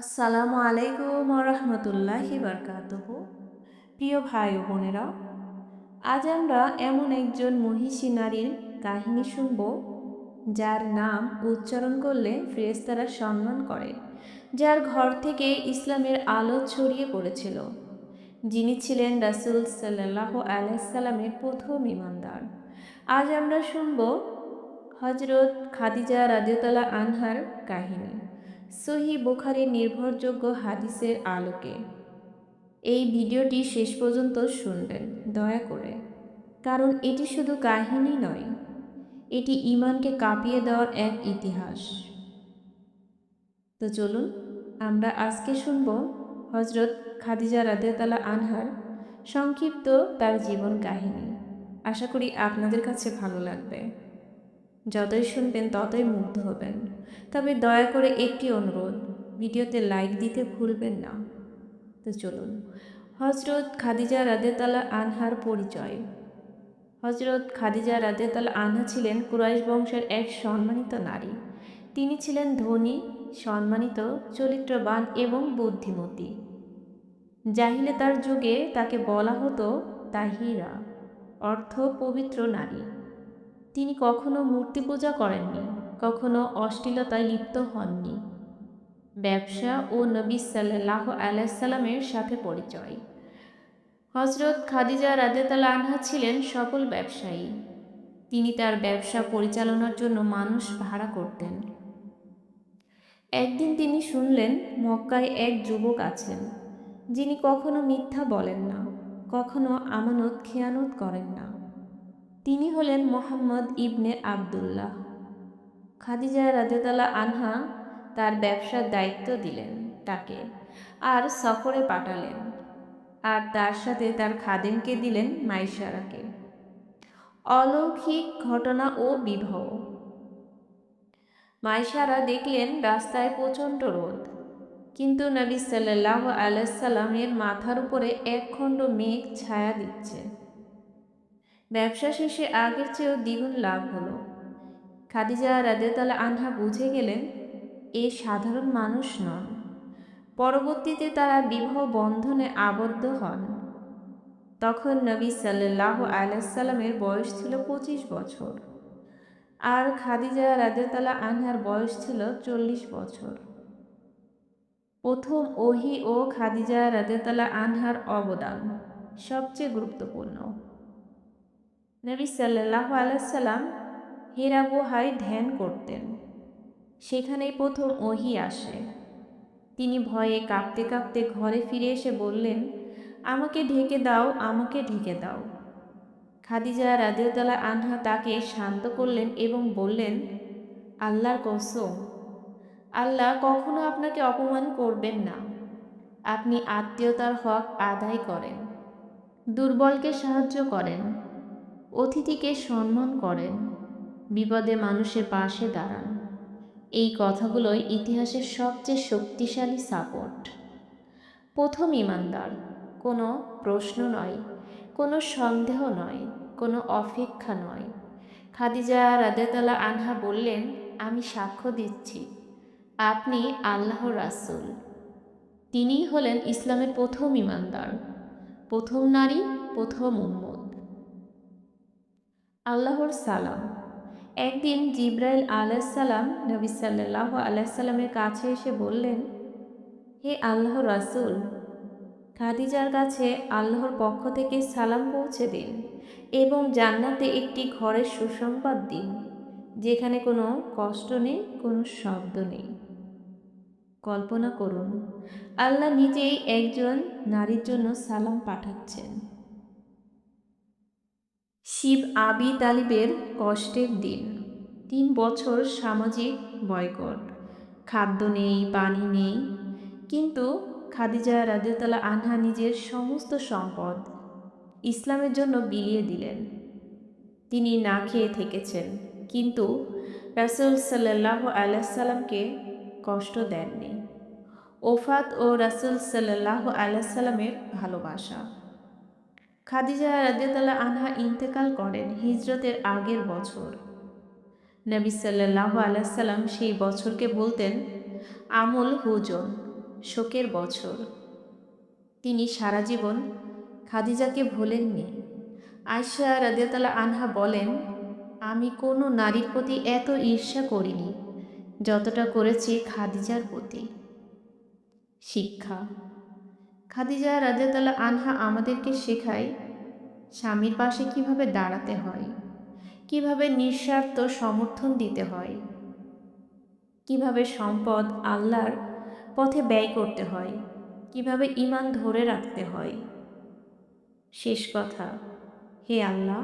আসসালামু আলাইকুম রহমতুল্লাহি বারকাতুহ। প্রিয় ভাই ও বোনেরা, আজ আমরা এমন একজন মহিষী নারীর কাহিনী শুনব, যার নাম উচ্চারণ করলে ফেরেস্তারা সম্মান করে, যার ঘর থেকে ইসলামের আলো ছড়িয়ে পড়েছিল। যিনি ছিলেন রাসুল সাল্লাহ আলাইসাল্লামের প্রথম ইমানদার আজ আমরা শুনব হজরত খাদিজা রাদিউতালা আনহার কাহিনী। সহি বুখারির নির্ভরযোগ্য হাদিসের আলোকে। এই ভিডিওটি শেষ পর্যন্ত শুনবেন, দয়া করে। কারণ এটি শুধু কাহিনী নয়, এটি ইমানকে কাঁপিয়ে দেওয়ার এক ইতিহাস। তো চলুন, আমরা আজকে শুনব হজরত খাদিজা রাদেতালা আনহার সংক্ষিপ্ত তার জীবন কাহিনী। আশা করি আপনাদের কাছে ভালো লাগবে। যতই শুনবেন ততই মুগ্ধ হবেন। তবে দয়া করে একটি অনুরোধ, ভিডিওতে লাইক দিতে ভুলবেন না। তো চলুন হজরত খাদিজা রাদেতালা আনহার পরিচয়। হজরত খাদিজা রাদেতালা আনহা ছিলেন কুরাইশ বংশের এক সম্মানিত নারী। তিনি ছিলেন ধনী, সম্মানিত, চরিত্রবান এবং বুদ্ধিমতী। জাহিলে তার যুগে তাকে বলা হতো তাহিরা অর্থ পবিত্র নারী। তিনি কখনো মূর্তি পূজা করেননি, কখনো অশ্লীলতায় লিপ্ত হননি। ব্যবসা ও নবী সাল্লাহ আলাইসাল্লামের সাথে পরিচয়। হজরত খাদিজা রাদেতালা আনহা ছিলেন সফল ব্যবসায়ী। তিনি তার ব্যবসা পরিচালনার জন্য মানুষ ভাড়া করতেন। একদিন তিনি শুনলেন, মক্কায় এক যুবক আছেন, যিনি কখনো মিথ্যা বলেন না, কখনো আমানত, খেয়ানত করেন না। তিনি হলেন মোহাম্মদ ইবনে আবদুল্লাহ। খাদিজা রাজতালা আনহা তার ব্যবসার দায়িত্ব দিলেন তাকে আর সফরে পাঠালেন আর তার সাথে তার খাদেমকে দিলেন মাইশারাকে। অলৌকিক ঘটনা ও বিবাহ। মাইশারা দেখলেন রাস্তায় প্রচণ্ড রোদ, কিন্তু নবী সাল্লাহ আলাইসাল্লামের মাথার উপরে এক খণ্ড মেঘ ছায়া দিচ্ছে। ব্যবসা শেষে আগের চেয়েও দ্বিগুণ লাভ হলো। খাদিজা রাদেতালা আনহা বুঝে গেলেন, এ সাধারণ মানুষ নন। পরবর্তীতে তারা বিবাহ বন্ধনে আবদ্ধ হন। তখন নবী সাল্লাহ আলাইসাল্লামের বয়স ছিল পঁচিশ বছর। আর খাদিজা রাদেতালা আনহার বয়স ছিল চল্লিশ বছর। প্রথম ওহি ও খাদিজা রাদেতালা আনহার অবদান সবচেয়ে গুরুত্বপূর্ণ। নবী সাল্লাহ আলাইসাল্লাম হেরা গুহায় ধ্যান করতেন। সেখানেই প্রথম ওহি আসে। তিনি ভয়ে কাঁপতে কাঁপতে ঘরে ফিরে এসে বললেন, আমাকে ঢেকে দাও, আমাকে ঢেকে দাও। খাদিজা রাদিউতালা আনহা তাকে শান্ত করলেন এবং বললেন, আল্লাহর কসম, আল্লাহ কখনো আপনাকে অপমান করবেন না। আপনি আত্মীয়তার হক আদায় করেন, দুর্বলকে সাহায্য করেন অতিথিকে সম্মান করেন। বিপদে মানুষের পাশে দাঁড়ান। এই কথাগুলোই ইতিহাসের সবচেয়ে শক্তিশালী সাপোর্ট। প্রথম ইমানদার, কোনো প্রশ্ন নয়, কোনো সন্দেহ নয়, কোনো অপেক্ষা নয়। খাদিজা রাদেতালা আনহা বললেন, আমি সাক্ষ্য দিচ্ছি। আপনি আল্লাহ রাসুল। তিনিই হলেন ইসলামের প্রথম ইমানদার। প্রথম নারী, প্রথম উম্মত। আল্লাহর সালাম। একদিন জিব্রাইল আলাইসাল্লাম নবী সাল্লাহ আলাইসাল্লামের কাছে এসে বললেন, হে আল্লাহ রাসুল, খাদিজার কাছে আল্লাহর পক্ষ থেকে সালাম পৌঁছে দিন এবং জান্নাতে একটি ঘরের সুসংবাদ দিন, যেখানে কোনো কষ্ট নেই, কোনো শব্দ নেই। কল্পনা করুন, আল্লাহ নিজেই একজন নারীর জন্য সালাম পাঠাচ্ছেন। শিব আবি তালিবের কষ্টের দিন। তিন বছর সামাজিক বয়কট। খাদ্য নেই, পানি নেই। কিন্তু খাদিজা রাজিউতালা আনহা নিজের সমস্ত সম্পদ ইসলামের জন্য বিলিয়ে দিলেন। তিনি না খেয়ে থেকেছেন, কিন্তু রাসুল সাল্লাহ আলাইসাল্লামকে কষ্ট দেননি। ওফাত ও রাসুল সাল্লাহ আলাইসাল্লামের ভালোবাসা। খাদিজা রাজিয়াতাল্লাহ আনহা ইন্তেকাল করেন হিজরতের আগের বছর। নবী সাল্লাহ আলাইসাল্লাম সেই বছরকে বলতেন, আমল হুজন শোকের বছর। তিনি সারা জীবন খাদিজাকে ভোলেননি। আয়সা রাদিয়াতালা আনহা বলেন, আমি কোনো নারীর প্রতি এত ঈর্ষা করিনি, যতটা করেছি খাদিজার প্রতি। শিক্ষা। খাদিজা রাদিয়াতালা আনহা আমাদেরকে শেখায় স্বামীর পাশে কীভাবে দাঁড়াতে হয়, কীভাবে নিঃস্বার্থ সমর্থন দিতে হয়, কীভাবে সম্পদ আল্লাহর পথে ব্যয় করতে হয়, কীভাবে ইমান ধরে রাখতে হয়। শেষ কথা, হে আল্লাহ,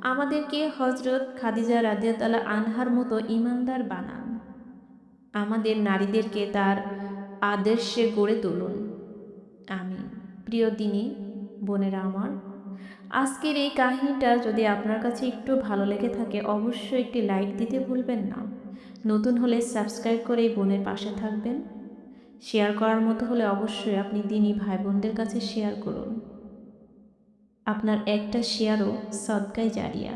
আমাদেরকে হজরত খাদিজা রাদিয়াতালা আনহার মতো ইমানদার বানান। আমাদের নারীদেরকে তার আদর্শে গড়ে তুলুন। আমিন প্রিয় দিনী, বোনেরা আমার, আজকের এই কাহিনীটা যদি আপনার কাছে একটু ভালো লেগে থাকে, অবশ্যই একটি লাইক দিতে ভুলবেন না। নতুন হলে সাবস্ক্রাইব করে এই বোনের পাশে থাকবেন। শেয়ার করার মতো হলে অবশ্যই আপনি দিনই ভাই বোনদের কাছে শেয়ার করুন। আপনার একটা শেয়ারও সদকায় জারিয়া।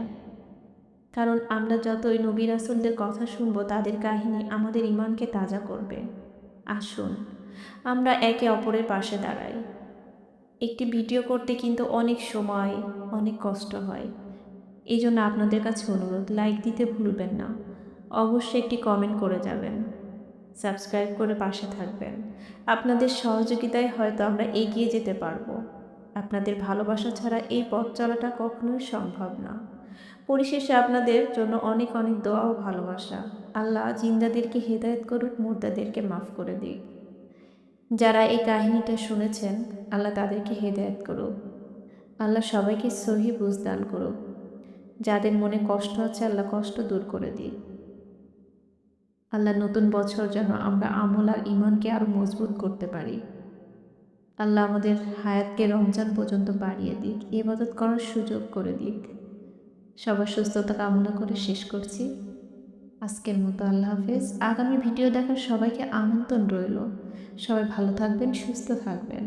কারণ আমরা যতই নবী রাসুলদের কথা শুনব, তাদের কাহিনী আমাদের ইমানকে তাজা করবে। আসুন আমরা একে অপরের পাশে দাঁড়াই। একটি ভিডিও করতে কিন্তু অনেক সময়, অনেক কষ্ট হয়। এই জন্য আপনাদের কাছে অনুরোধ, লাইক দিতে ভুলবেন না। অবশ্যই একটি কমেন্ট করে যাবেন, সাবস্ক্রাইব করে পাশে থাকবেন। আপনাদের সহযোগিতায় হয়তো আমরা এগিয়ে যেতে পারব। আপনাদের ভালোবাসা ছাড়া এই পথ চলাটা কখনোই সম্ভব না। পরিশেষে আপনাদের জন্য অনেক অনেক দোয়া ও ভালোবাসা। আল্লাহ জিন্দাদেরকে হেদায়ত করুক, মুর্দাদেরকে মাফ করে দিক। যারা এই কাহিনীটা শুনেছেন, আল্লাহ তাদেরকে হেদায়েত করুক। আল্লাহ সবাইকে সহি বুঝদান করুক। যাদের মনে কষ্ট আছে, আল্লাহ কষ্ট দূর করে দিক। আল্লাহ নতুন বছর যেন আমরা আমল আর ইমানকে আরও মজবুত করতে পারি। আল্লাহ আমাদের হায়াতকে রমজান পর্যন্ত বাড়িয়ে দিক, ইবাদত করার সুযোগ করে দিক। সবার সুস্থতা কামনা করে শেষ করছি। আজকের মতো আল্লাহ হাফেজ। আগামী ভিডিও দেখার সবাইকে আমন্ত্রণ রইল। সবাই ভালো থাকবেন, সুস্থ থাকবেন।